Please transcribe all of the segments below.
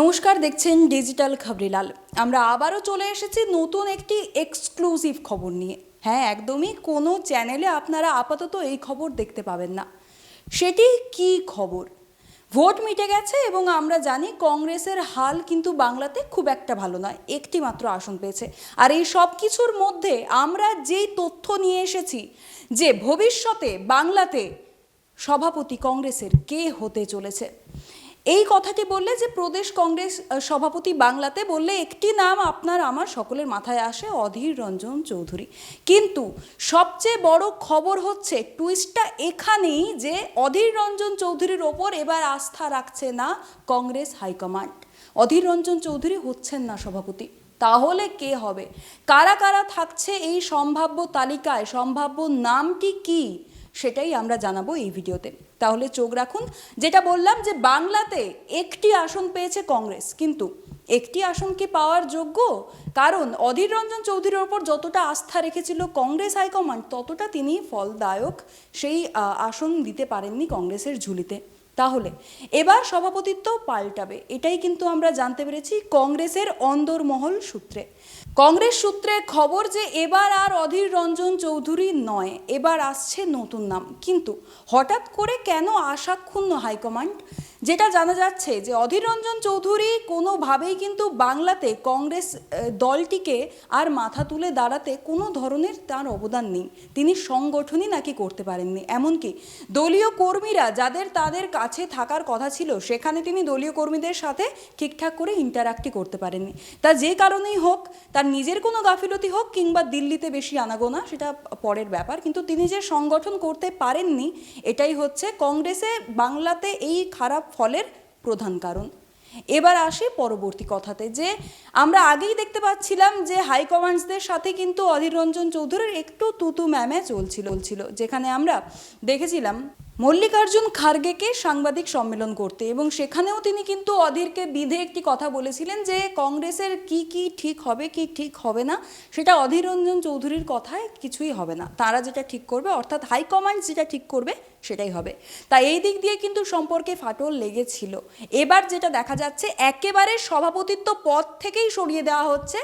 নমস্কার, দেখছেন ডিজিটাল খবরিলাল। আমরা আবারও চলে এসেছি নতুন একটি এক্সক্লুসিভ খবর নিয়ে। হ্যাঁ একদমই কোনো চ্যানেলে আপনারা আপাতত এই খবর দেখতে পাবেন না। সেটি কি খবর? ভোট মিটে গেছে এবং আমরা জানি কংগ্রেসের হাল কিন্তু বাংলাতে খুব একটা ভালো নয় একটি মাত্র আসন পেয়েছে। আর এই সব কিছুর মধ্যে আমরা যেই তথ্য নিয়ে এসেছি যে ভবিষ্যতে বাংলাতে সভাপতি কংগ্রেসের কে হতে চলেছে এই কথাটি বললে যে প্রদেশ কংগ্রেস সভাপতি বাংলাতে বললে, একটি নাম আপনার আমার সকলের মাথায় আসে, অধীর রঞ্জন চৌধুরী। কিন্তু সবচেয়ে বড় খবর হচ্ছে টুইস্টটা এখানেই যে অধীর রঞ্জন চৌধুরীর ওপর এবার আস্থা রাখছে না কংগ্রেস হাইকমান্ড। অধীর রঞ্জন চৌধুরী হচ্ছেন না সভাপতি। তাহলে কে হবে? কারা কারা থাকছে এই সম্ভাব্য তালিকায়? সম্ভাব্য নামটি কি? সেটাই আমরা জানাব এই ভিডিওতে। তাহলে চোখ রাখুন। যেটা বললাম যে বাংলাতে একটি আসন পেয়েছে কংগ্রেস, কিন্তু একটি আসন কি পাওয়ার যোগ্য? কারণ অধীর রঞ্জন চৌধুরীর ওপর যতটা আস্থা রেখেছিল কংগ্রেস হাইকমান্ড, ততটা তিনি ফলদায়ক সেই আসন দিতে পারেননি কংগ্রেসের ঝুলিতে। তাহলে এবার সভাপতিত্ব পাল্টাবে। এটাই কিন্তু আমরা জানতে পেরেছি কংগ্রেসের অন্দরমহল সূত্রে। কংগ্রেস সূত্রে খবর যে এবার আর অধীর রঞ্জন চৌধুরী নয়, এবার আসছে নতুন নাম। কিন্তু হঠাৎ করে কেন আশাক্ষুণ্ণ হাইকমান্ড? যেটা জানা যাচ্ছে যে অধীর রঞ্জন চৌধুরী কোনোভাবেই কিন্তু বাংলাতে কংগ্রেস দলটিকে আর মাথা তুলে দাঁড়াতে কোনো ধরনের তার অবদান নেই। তিনি সংগঠনই নাকি করতে পারেননি। এমনকি দলীয় কর্মীরা যাদের তাদের কাছে থাকার কথা ছিল, সেখানে তিনি দলীয় কর্মীদের সাথে ঠিকঠাক করে ইন্টারাক্টই করতে পারেননি। তা যে কারণেই হোক, তার নিজের কোনো গাফিলতি হোক কিংবা দিল্লিতে বেশি আনাগোনা, সেটা পরের ব্যাপার। কিন্তু তিনি যে সংগঠন করতে পারেননি, এটাই হচ্ছে কংগ্রেসে বাংলাতে এই খারাপ ফলের প্রধান কারণ। এবার আসি পরবর্তী কথাতে যে আমরা আগেই দেখতে পাচ্ছিলাম যে হাইকমান্ডসদের সাথে কিন্তু অধীর রঞ্জন চৌধুরীর একটু তুতু ম্যামে চলছিল। যেখানে আমরা দেখেছিলাম মল্লিকার্জুন খার্গেকে সাংবাদিক সম্মেলন করতে এবং সেখানেও তিনি কিন্তু অধীরকে বিধে একটি কথা বলেছিলেন যে কংগ্রেসের কি কি ঠিক হবে, কি ঠিক হবে না, সেটা অধীর রঞ্জন চৌধুরীর কথায় কিছুই হবে না। তারা যেটা ঠিক করবে, অর্থাৎ হাইকমান্ড যেটা ঠিক করবে, সেটাই হবে। তাই এই দিক দিয়ে কিন্তু সম্পর্কে ফাটল লেগেছিল। এবার যেটা দেখা যাচ্ছে, একেবারে সভাপতিত্ব পদ থেকেই সরিয়ে দেওয়া হচ্ছে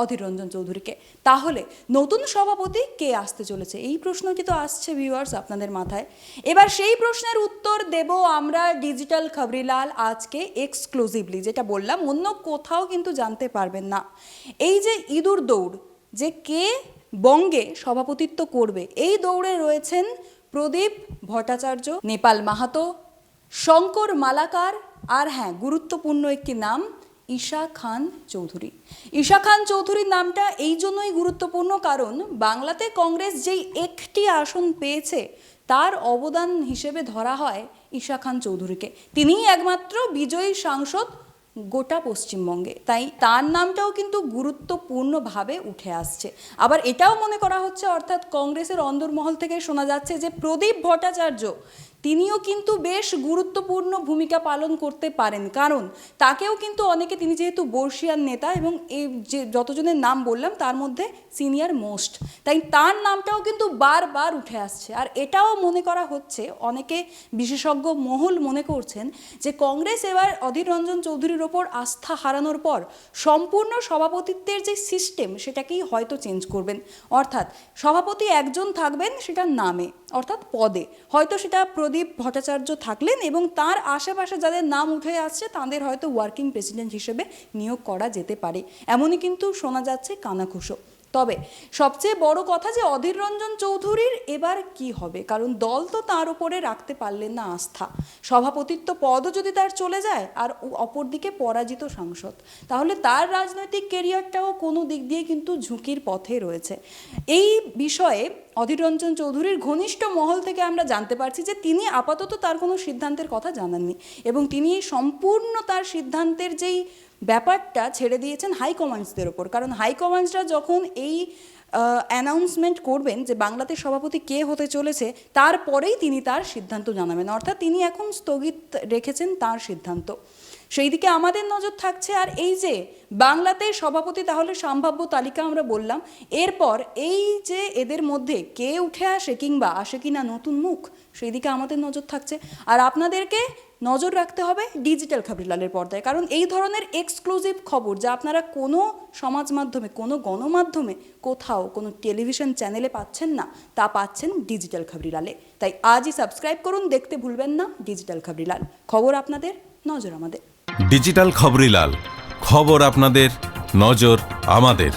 অধীর রঞ্জন চৌধুরীকে। তাহলে নতুন সভাপতি কে আসতে চলেছে? এই প্রশ্নটি তো আসছে ভিউয়ার্স আপনাদের মাথায়। এবার সেই প্রশ্নের উত্তর দেব আমরা ডিজিটাল খবরিলাল আজকে এক্সক্লুসিভলি যেটা বললাম, অন্য কোথাও কিন্তু জানতে পারবেন না। এই যে ইঁদুর দৌড়, যে কে বঙ্গে সভাপতিত্ব করবে, এই দৌড়ে রয়েছেন প্রদীপ ভট্টাচার্য, নেপাল মাহাতো, শঙ্কর মালাকার, আর হ্যাঁ গুরুত্বপূর্ণ একটি নাম ঈশা খান চৌধুরী। ঈশা খান চৌধুরীর নামটা এই জন্যই গুরুত্বপূর্ণ কারণ বাংলাতে কংগ্রেস যেই একটি আসন পেয়েছে, তার অবদান হিসেবে ধরা হয় ঈশা খান চৌধুরীকে। তিনিই একমাত্র বিজয়ী সাংসদ গোটা পশ্চিমবঙ্গে। তাই তার নামটাও কিন্তু গুরুত্বপূর্ণভাবে উঠে আসছে। আবার এটাও মনে করা হচ্ছে অর্থাৎ কংগ্রেসের অন্দরমহল থেকে শোনা যাচ্ছে যে প্রদীপ ভট্টাচার্য তিনিও কিন্তু বেশ গুরুত্বপূর্ণ ভূমিকা পালন করতে পারেন। কারণ তাকেও কিন্তু অনেকে, তিনি যেহেতু বর্ষিয়ান নেতা এবং এই যে যতজনের নাম বললাম, তার মধ্যে সিনিয়র মোস্ট তাই তার নামটাও কিন্তু বারবার উঠে আসছে। আর এটাও মনে করা হচ্ছে, অনেকে বিশেষজ্ঞ মহল মনে করছেন যে কংগ্রেস এবার অধীর রঞ্জন চৌধুরীর ওপর আস্থা হারানোর পর সম্পূর্ণ সভাপতিত্বের যে সিস্টেম সেটাকেই হয়তো চেঞ্জ করবেন। অর্থাৎ সভাপতি একজন থাকবেন সেটার নামে, অর্থাৎ পদে। হয়তো সেটা প্রদীপ ভট্টাচার্য থাকলেন এবং তার আশেপাশে যাদের নাম উঠে আসছে, তাদের হয়তো ওয়ার্কিং প্রেসিডেন্ট হিসেবে নিয়োগ করা যেতে পারে। এমনই কিন্তু শোনা যাচ্ছে কানাঘুষো। তবে সবচেয়ে বড় কথা যে অধীর রঞ্জন চৌধুরীর এবার কি হবে? কারণ দল তো তার উপরে রাখতে পারলেন না আস্থা। সভাপতিত্ব পদও যদি তার চলে যায় আর অপরদিকে পরাজিত সাংসদ, তাহলে তার রাজনৈতিক কেরিয়ারটাও কোনো দিক দিয়ে কিন্তু ঝুঁকির পথে রয়েছে। এই বিষয়ে অধীর রঞ্জন চৌধুরীর ঘনিষ্ঠ মহল থেকে আমরা জানতে পারছি যে তিনি আপাতত তার কোনো সিদ্ধান্তের কথা জানাননি এবং তিনি সম্পূর্ণ তার সিদ্ধান্তের যেই ব্যাপারটা ছেড়ে দিয়েছেন হাইকমান্ডসদের ওপর। কারণ হাইকমান্ডসরা যখন এই অ্যানাউন্সমেন্ট করবেন যে বাংলাতে সভাপতি কে হতে চলেছে, তারপরেই তিনি তার সিদ্ধান্ত জানাবেন। অর্থাৎ তিনি এখন স্থগিত রেখেছেন তার সিদ্ধান্ত। সেই দিকে আমাদের নজর থাকছে, আর এই যে বাংলাতে সভাপতি তাহলে সম্ভাব্য তালিকা আমরা বললাম, এরপর এই যে এদের মধ্যে কে উঠে আসে কিংবা আসে কিনা নতুন মুখ সেই দিকে আমাদের নজর থাকছে। আর আপনাদেরকে নজর রাখতে হবে ডিজিটাল খবরিলালের পর্দায়। কারণ এই ধরনের এক্সক্লুসিভ খবর যা আপনারা কোনো সমাজ মাধ্যমে, কোনো গণমাধ্যমে কোথাও, কোনো টেলিভিশন চ্যানেলে পাচ্ছেন না, তা পাচ্ছেন ডিজিটাল খবরিলালে তাই আজই সাবস্ক্রাইব করুন, দেখতে ভুলবেন না ডিজিটাল খবরিলাল খবর আপনাদের, নজর আমাদের। ডিজিটাল খবরিলাল খবর আপনাদের, নজর আমাদের।